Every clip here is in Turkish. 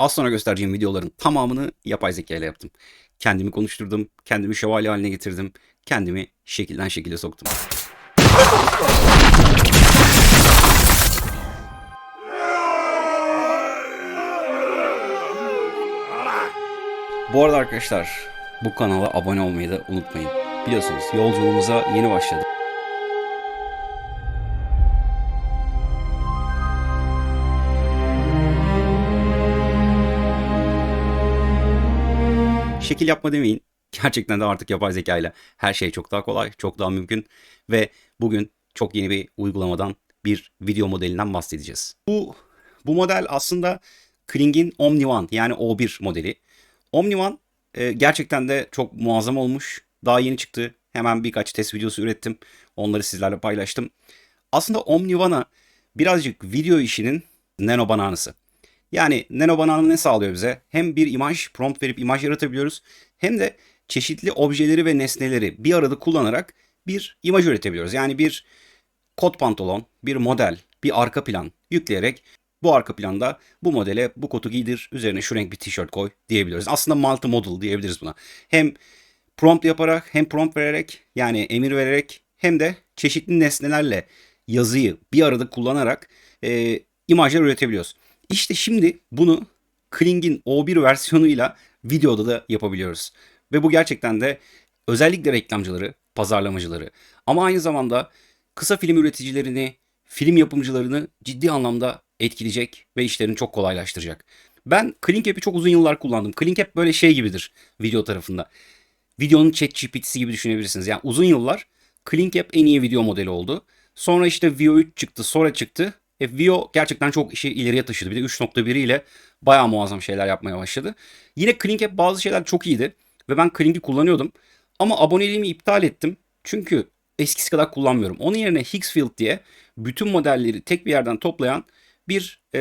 Az sonra göstereceğim videoların tamamını yapay zeka ile yaptım. Kendimi konuşturdum, kendimi şövalye haline getirdim, kendimi şekilden şekile soktum. Bu arada arkadaşlar bu kanala abone olmayı da unutmayın. Biliyorsunuz yolculuğumuza yeni başladık. Şekil yapma demeyin. Gerçekten de artık yapay zeka ile her şey çok daha kolay, çok daha mümkün ve bugün çok yeni bir uygulamadan bir video modelinden bahsedeceğiz. Bu bu model aslında Kling'in Omni One yani O1 modeli. Omni One e, gerçekten de çok muazzam olmuş. Daha yeni çıktı. Hemen birkaç test videosu ürettim. Onları sizlerle paylaştım. Aslında Omni One'a birazcık video işinin nano bananası. Yani nano ne sağlıyor bize? Hem bir imaj, prompt verip imaj yaratabiliyoruz. Hem de çeşitli objeleri ve nesneleri bir arada kullanarak bir imaj üretebiliyoruz. Yani bir kot pantolon, bir model, bir arka plan yükleyerek bu arka planda bu modele bu kotu giydir, üzerine şu renk bir tişört koy diyebiliyoruz. Aslında multi model diyebiliriz buna. Hem prompt yaparak hem prompt vererek yani emir vererek hem de çeşitli nesnelerle yazıyı bir arada kullanarak e, imajlar üretebiliyoruz. İşte şimdi bunu Kling'in O1 versiyonuyla videoda da yapabiliyoruz. Ve bu gerçekten de özellikle reklamcıları, pazarlamacıları ama aynı zamanda kısa film üreticilerini, film yapımcılarını ciddi anlamda etkileyecek ve işlerini çok kolaylaştıracak. Ben Kling App'i çok uzun yıllar kullandım. Kling App böyle şey gibidir video tarafında. Videonun chat GPT'si gibi düşünebilirsiniz. Yani uzun yıllar Kling App en iyi video modeli oldu. Sonra işte Vio 3 çıktı, sonra çıktı. E, Vio gerçekten çok işi ileriye taşıdı. Bir de 3.1 ile bayağı muazzam şeyler yapmaya başladı. Yine Kling App bazı şeyler çok iyiydi. Ve ben Kling'i kullanıyordum. Ama aboneliğimi iptal ettim. Çünkü eskisi kadar kullanmıyorum. Onun yerine Higgsfield diye bütün modelleri tek bir yerden toplayan bir e,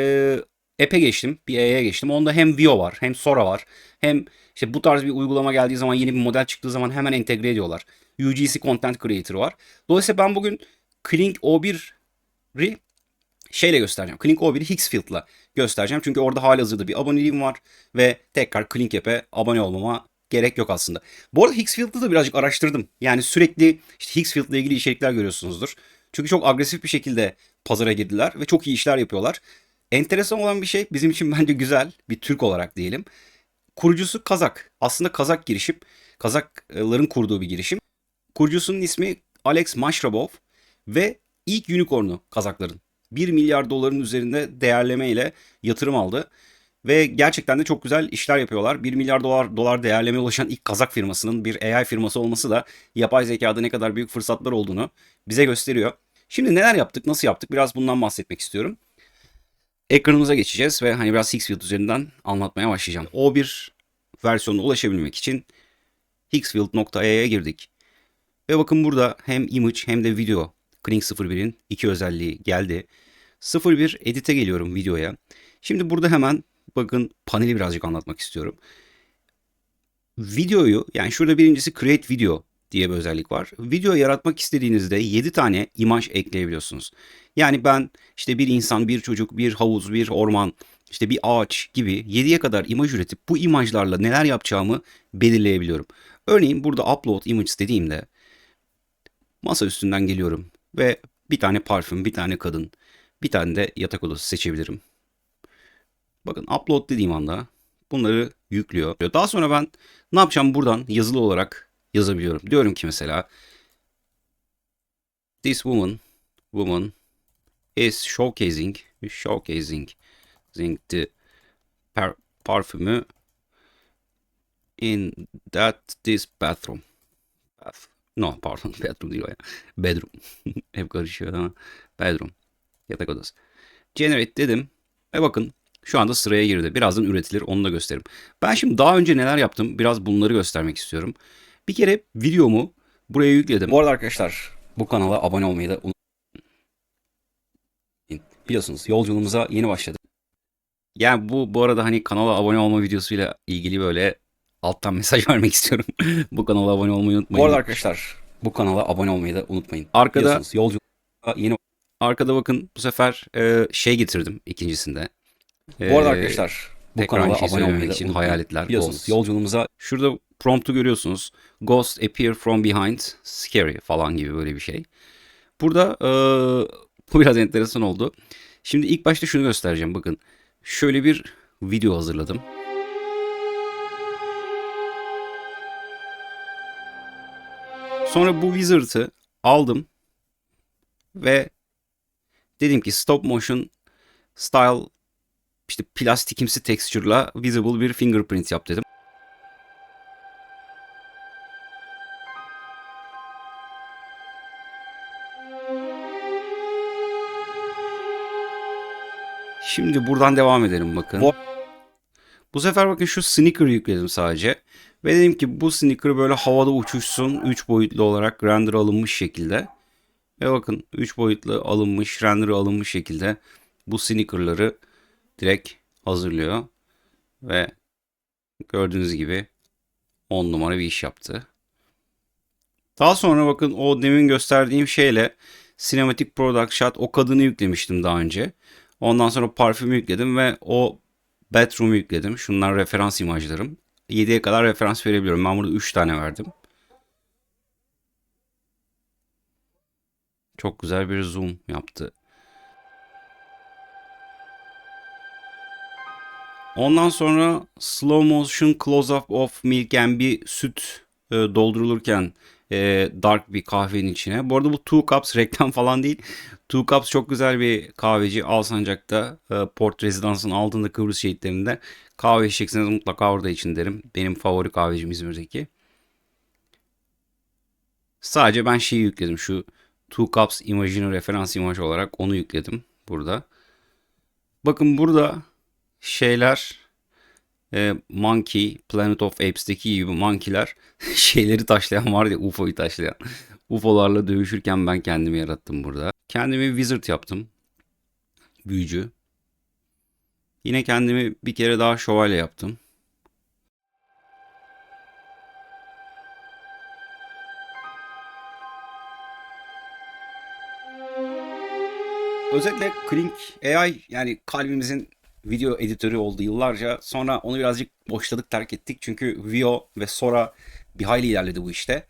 app'e geçtim. Bir E'ye geçtim. Onda hem Vio var hem Sora var. Hem işte bu tarz bir uygulama geldiği zaman yeni bir model çıktığı zaman hemen entegre ediyorlar. UGC Content Creator var. Dolayısıyla ben bugün Kling O1'i şeyle göstereceğim. Kling O1'i Higgsfield'la göstereceğim. Çünkü orada halihazırda bir aboneliğim var ve tekrar Kling App'e abone olmama gerek yok aslında. Bu arada Higgsfield'ı da birazcık araştırdım. Yani sürekli işte Higgsfield'la ilgili içerikler görüyorsunuzdur. Çünkü çok agresif bir şekilde pazara girdiler ve çok iyi işler yapıyorlar. Enteresan olan bir şey bizim için bence güzel bir Türk olarak diyelim. Kurucusu Kazak. Aslında Kazak girişim. Kazakların kurduğu bir girişim. Kurucusunun ismi Alex Mashrabov ve ilk unicorn'u Kazakların. 1 milyar doların üzerinde değerleme ile yatırım aldı. Ve gerçekten de çok güzel işler yapıyorlar. 1 milyar dolar dolar değerlemeye ulaşan ilk Kazak firmasının bir AI firması olması da yapay zekada ne kadar büyük fırsatlar olduğunu bize gösteriyor. Şimdi neler yaptık, nasıl yaptık biraz bundan bahsetmek istiyorum. Ekranımıza geçeceğiz ve hani biraz Higgsfield üzerinden anlatmaya başlayacağım. O1 versiyonuna ulaşabilmek için higgsfield.ai'ye girdik. Ve bakın burada hem image hem de video Kling 01'in iki özelliği geldi. 01 edit'e geliyorum videoya. Şimdi burada hemen bakın paneli birazcık anlatmak istiyorum. Videoyu yani şurada birincisi create video diye bir özellik var. Video yaratmak istediğinizde 7 tane imaj ekleyebiliyorsunuz. Yani ben işte bir insan, bir çocuk, bir havuz, bir orman, işte bir ağaç gibi 7'ye kadar imaj üretip bu imajlarla neler yapacağımı belirleyebiliyorum. Örneğin burada upload image dediğimde masa üstünden geliyorum ve bir tane parfüm, bir tane kadın, bir tane de yatak odası seçebilirim. Bakın upload dediğim anda bunları yüklüyor. Daha sonra ben ne yapacağım buradan yazılı olarak yazabiliyorum. Diyorum ki mesela this woman woman is showcasing showcasing the par parfümü in that this bathroom. Bath. No pardon bathroom değil o ya. Bedroom. Hep karışıyor ama bedroom. Yatak odası. Generate dedim. Ve bakın şu anda sıraya girdi. Birazdan üretilir onu da gösteririm. Ben şimdi daha önce neler yaptım biraz bunları göstermek istiyorum. Bir kere videomu buraya yükledim. Bu arada arkadaşlar bu kanala abone olmayı da unutmayın. Biliyorsunuz yolculuğumuza yeni başladık. Yani bu bu arada hani kanala abone olma videosuyla ilgili böyle alttan mesaj vermek istiyorum. bu kanala abone olmayı unutmayın. Bu arada arkadaşlar bu kanala abone olmayı da unutmayın. Arkada yolculuğa yeni Arkada bakın bu sefer e, şey getirdim ikincisinde. Bu arada arkadaşlar Tekrar kanala şeyi abone olmayı için unutmayın. hayaletler, ghost. yolculuğumuza Şurada promptu görüyorsunuz. Ghost appear from behind, scary falan gibi böyle bir şey. Burada eee, bu biraz enteresan oldu. Şimdi ilk başta şunu göstereceğim. Bakın şöyle bir video hazırladım. Sonra bu wizard'ı aldım ve dedim ki stop motion style işte plastikimsi texture'la visible bir fingerprint yap dedim. Şimdi buradan devam edelim bakın. Bu- sefer bakın şu sneaker'ı yükledim sadece. Ve dedim ki bu sneaker böyle havada uçuşsun 3 boyutlu olarak render alınmış şekilde. Ve bakın 3 boyutlu alınmış, render alınmış şekilde bu sneaker'ları direkt hazırlıyor. Ve gördüğünüz gibi 10 numara bir iş yaptı. Daha sonra bakın o demin gösterdiğim şeyle Cinematic Product Shot o kadını yüklemiştim daha önce. Ondan sonra parfümü yükledim ve o Bathroom'u yükledim. Şunlar referans imajlarım. 7'ye kadar referans verebiliyorum. Ben burada 3 tane verdim. Çok güzel bir zoom yaptı. Ondan sonra slow motion close up of milk yani bir süt e, doldurulurken e, dark bir kahvenin içine. Bu arada bu Two Cups reklam falan değil. Two Cups çok güzel bir kahveci Alsancak'ta e, Port Residence'ın altında Kıbrıs şehitlerinde kahve içecekseniz mutlaka orada için derim. Benim favori kahvecim İzmir'deki. Sadece ben şeyi yükledim şu Two Cups imajını referans imaj olarak onu yükledim burada. Bakın burada şeyler e, Monkey, Planet of Apes'teki gibi monkeyler şeyleri taşlayan var ya UFO'yu taşlayan. UFO'larla dövüşürken ben kendimi yarattım burada. Kendimi wizard yaptım. Büyücü. Yine kendimi bir kere daha şövalye yaptım. Özetle Klink AI yani kalbimizin video editörü oldu yıllarca. Sonra onu birazcık boşladık terk ettik. Çünkü Vio ve Sora bir hayli ilerledi bu işte.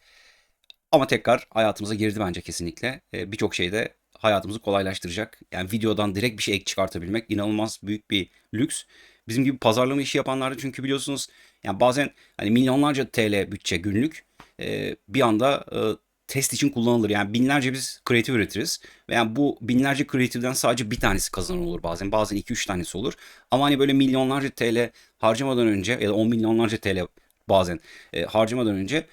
Ama tekrar hayatımıza girdi bence kesinlikle. Ee, Birçok şeyde hayatımızı kolaylaştıracak. Yani videodan direkt bir şey ek çıkartabilmek inanılmaz büyük bir lüks. Bizim gibi pazarlama işi yapanlarda çünkü biliyorsunuz yani bazen hani milyonlarca TL bütçe günlük e, bir anda e, test için kullanılır. Yani binlerce biz kreatif üretiriz. Ve yani bu binlerce kreatiften sadece bir tanesi kazanan olur bazen. Bazen 2-3 tanesi olur. Ama hani böyle milyonlarca TL harcamadan önce ya da 10 milyonlarca TL bazen e, harcamadan önce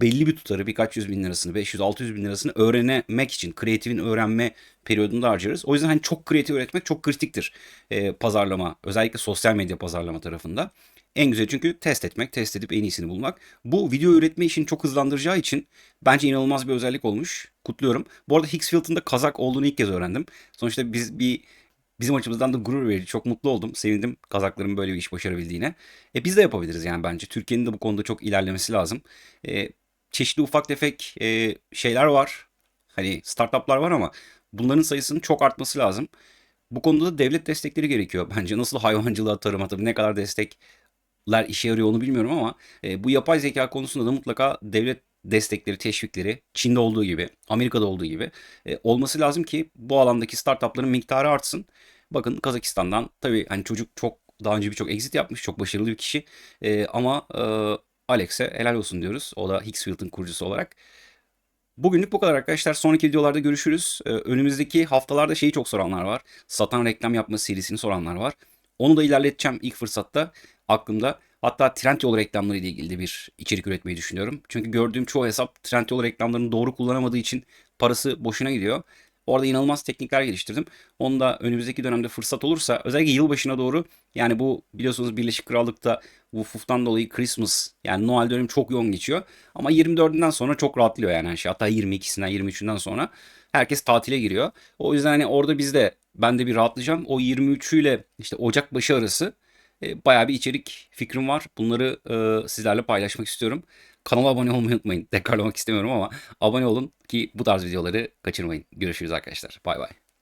belli bir tutarı birkaç yüz bin lirasını 500-600 bin lirasını öğrenmek için kreatifin öğrenme periyodunda harcarız. O yüzden hani çok kreatif üretmek çok kritiktir e, pazarlama özellikle sosyal medya pazarlama tarafında. En güzel çünkü test etmek, test edip en iyisini bulmak. Bu video üretme işini çok hızlandıracağı için bence inanılmaz bir özellik olmuş. Kutluyorum. Bu arada Higgsfield'ın da Kazak olduğunu ilk kez öğrendim. Sonuçta biz bir bizim açımızdan da gurur verici. Çok mutlu oldum. Sevindim Kazakların böyle bir iş başarabildiğine. E biz de yapabiliriz yani bence. Türkiye'nin de bu konuda çok ilerlemesi lazım. E, çeşitli ufak tefek e, şeyler var. Hani startuplar var ama bunların sayısının çok artması lazım. Bu konuda da devlet destekleri gerekiyor. Bence nasıl hayvancılığa, tarıma tabii ne kadar destekler işe yarıyor onu bilmiyorum ama e, bu yapay zeka konusunda da mutlaka devlet destekleri, teşvikleri Çin'de olduğu gibi, Amerika'da olduğu gibi e, olması lazım ki bu alandaki startupların miktarı artsın. Bakın Kazakistan'dan tabii hani çocuk çok daha önce birçok exit yapmış, çok başarılı bir kişi E, ama e, Alex'e helal olsun diyoruz. O da Higgsfield'ın kurucusu olarak. Bugünlük bu kadar arkadaşlar. Sonraki videolarda görüşürüz. Ee, önümüzdeki haftalarda şeyi çok soranlar var. Satan reklam yapma serisini soranlar var. Onu da ilerleteceğim ilk fırsatta aklımda. Hatta Trendyol reklamları ile ilgili bir içerik üretmeyi düşünüyorum. Çünkü gördüğüm çoğu hesap Trendyol reklamlarını doğru kullanamadığı için parası boşuna gidiyor. Orada inanılmaz teknikler geliştirdim. Onu da önümüzdeki dönemde fırsat olursa özellikle yılbaşına doğru yani bu biliyorsunuz Birleşik Krallık'ta vufuftan dolayı Christmas yani Noel dönemi çok yoğun geçiyor. Ama 24'ünden sonra çok rahatlıyor yani her şey. Hatta 22'sinden 23'ünden sonra herkes tatile giriyor. O yüzden hani orada biz de ben de bir rahatlayacağım. O 23'ü ile işte Ocak başı arası e, bayağı bir içerik fikrim var. Bunları e, sizlerle paylaşmak istiyorum. Kanala abone olmayı unutmayın. Tekrarlamak istemiyorum ama abone olun ki bu tarz videoları kaçırmayın. Görüşürüz arkadaşlar. Bay bay.